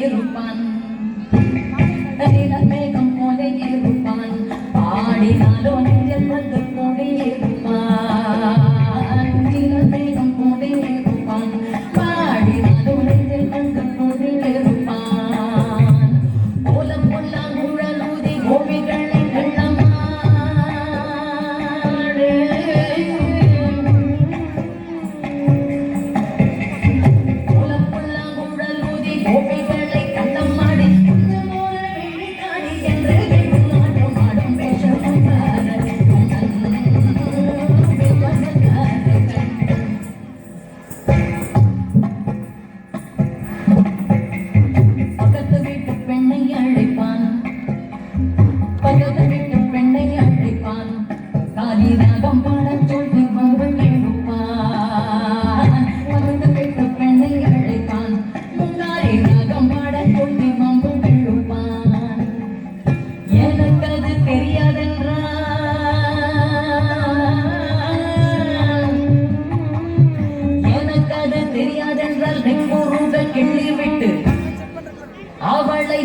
kehidupan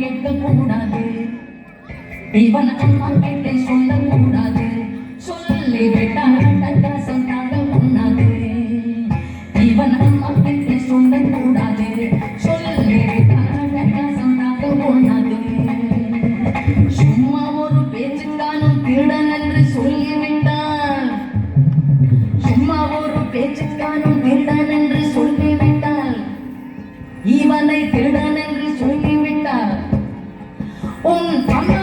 கேட்கக்கூடாது இவன் அம்மா கிட்டே சொல்லக்கூடாது. சொல்லி விட்டால் காசம் தாங்க இவன் அம்மா கிட்டே சொல்லக்கூடாது. சொல்லி விட்டால் காசம் தாங்க சும்மா ஒரு பேச்சுக்கானும் திருடன் என்று சொல்லிவிட்டால். சும்மா ஒரு பேச்சுக்கானும் திருடன் என்று சொல்லிவிட்டால். இவனை திருடன் 嗯。